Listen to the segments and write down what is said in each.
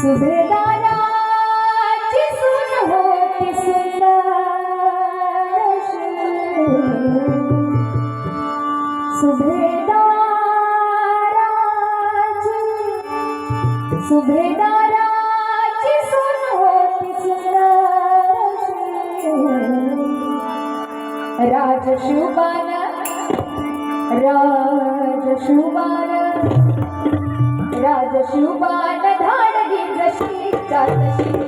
सुभेदाराची सुन होती सुंदर सुभेदाराची सुभेदाराची सुन होती सुंदर राजशुभान राजशुभान राजशुभान जाते जसे जात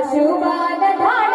राजशोभान